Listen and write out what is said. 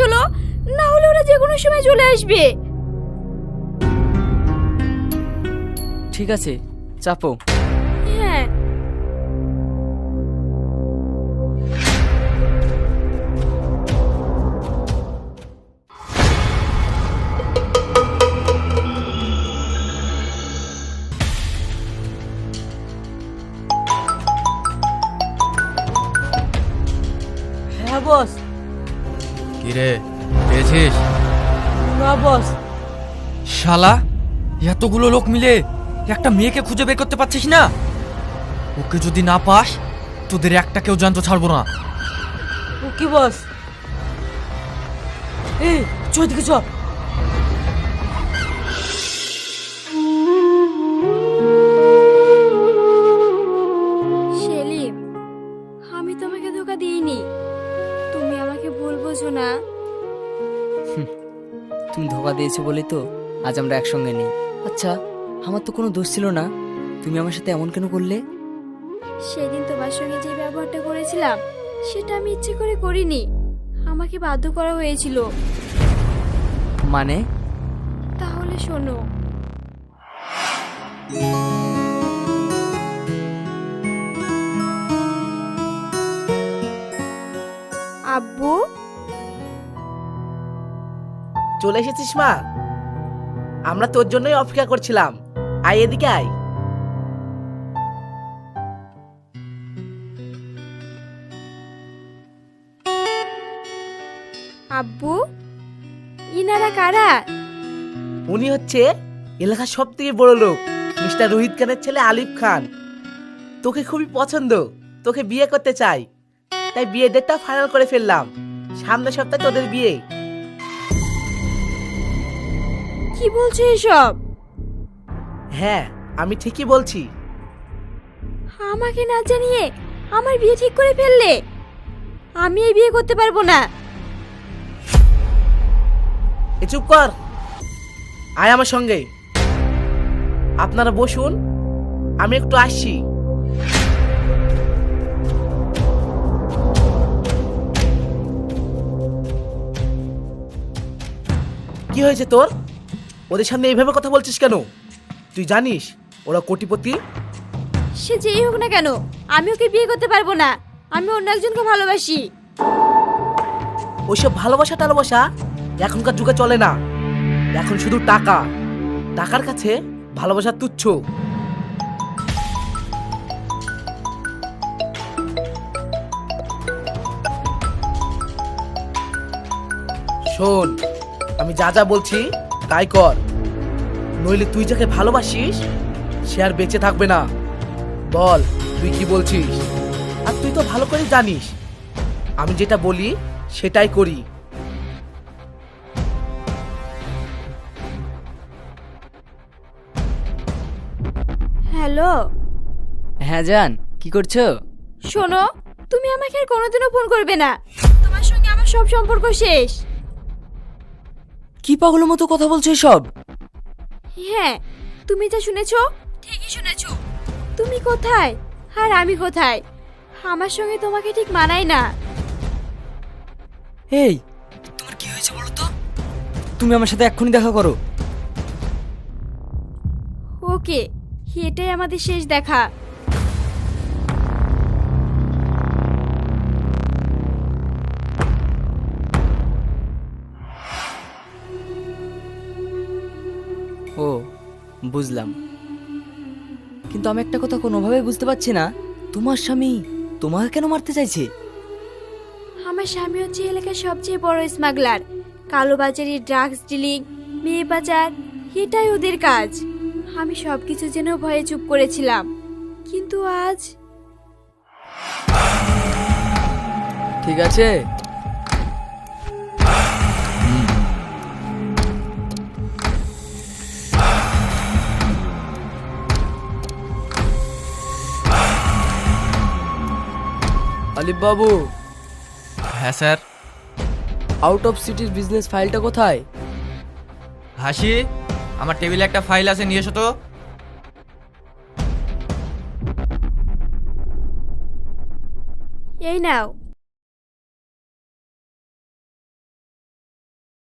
চলো না হলে ওরা যে কোনো সময় চলে আসবে। ঠিক আছে চাপো। হ্যাঁ। হ্যাঁ বস। কিরে পেয়েছিস? না বস। শালা এতগুলো লোক মিলে একটা মেয়েকে খুঁজে বের করতে পারছিস না? ওকে যদি না পাস তোদের একটা কেউ জানতো ছাড়বো না। ও কি বস? এই সেলিম আমি তোমাকে ধোকা দিইনি। বোঝো না। তুমি ধোকা দিয়েছ বলেই তো আজ আমরা একসঙ্গে নেই। আচ্ছা আমার তো কোনো দোষ ছিল না। তুমি আমার সাথে এমন কেন করলে? সেদিন তোমার সঙ্গে যে ব্যবহারটা করেছিলাম সেটা আমি ইচ্ছে করে করিনি। আমাকে বাধ্য করা হয়েছিল। মানে? তাহলে শোনো। আব্বু? চলে এসেছিস মা। আমরা তোর জন্যই অপেক্ষা করছিলাম। আয় এদিকে আয়। আব্বু ইনারা কারা? উনি হচ্ছে এলাকার সব থেকে বড় লোক মিস্টার রোহিত খানের ছেলে আলিফ খান। তোকে খুবই পছন্দ তোকে বিয়ে করতে চাই। তাই বিয়ে ডেটটা ফাইনাল করে ফেললাম। সামনের সপ্তাহে তোদের বিয়ে। কি বলছো এসব? হ্যাঁ আমি ঠিকই বলছি। আমাকে না জানিয়ে আমার বিয়ে ঠিক করে ফেললে? আমি এই বিয়ে করতে পারব না। এ চুপ কর। আয় আমার সঙ্গে। আপনারা বসুন আমি একটু আসছি। কি হয়েছে তোর? ওদের সামনে এইভাবে কথা বলছিস কেন? তুই জানিস ওরা কোটিপতি? সে যেই হোক না কেন আমি ওকে বিয়ে করতে পারব না। আমি অন্য একজনকে ভালোবাসি। ওইসব ভালোবাসা টালোবাসা এখনকার যুগে চলে না। এখন শুধু টাকা। টাকার কাছে ভালোবাসা তুচ্ছ। শোন আমি যা যা বলছি তাই কর। নইলে তুই যাকে ভালোবাসিস সে আর বেঁচে থাকবে না। বল তুই কি বলছিস? আর তুই তো ভালো করে জানিস। আমি যেটা বলি সেটাই করি। হ্যালো। হ্যাঁ জান কি করছ? শোনো তুমি আমাকে আর কোনোদিনও ফোন করবে না। তোমার সঙ্গে আমার সব সম্পর্ক শেষ। কি পাগলের মতো কথা বলছো সব হ্যাঁ তুমি যা শুনেছো ঠিকই শুনেছো। তুমি কোথায়? আর আমি কোথায়? আমার সঙ্গে তোমাকে ঠিক মানায় না। এই তোমার কি হয়েছে বলো তো তুমি আমার সাথে এক্ষুনি দেখা করো। ওকে এটাই আমাদের শেষ দেখা। বুঝলাম। কিন্তু আমি একটা কথা কোনোভাবে বুঝতে পারছি না। তোমার স্বামী তোমাকে কেন মারতে চাইছে? আমার স্বামী হচ্ছে এলাকার সবচেয়ে বড় স্মাগলার কালোবাজারি ড্রাগস ডিলিং মেয়ে পাচার এটাই ওদের কাজ। আমি সব কিছু যেন ভয়ে চুপ করেছিলাম। কিন্তু আজ ঠিক আছে। আলিফ বাবু হ্যাঁ স্যার। আউট অফ সিটির বিজনেস ফাইলটা কোথায়? হাসি আমার টেবিলে একটা ফাইল আছে নিয়ে এসো তো। এই নাও।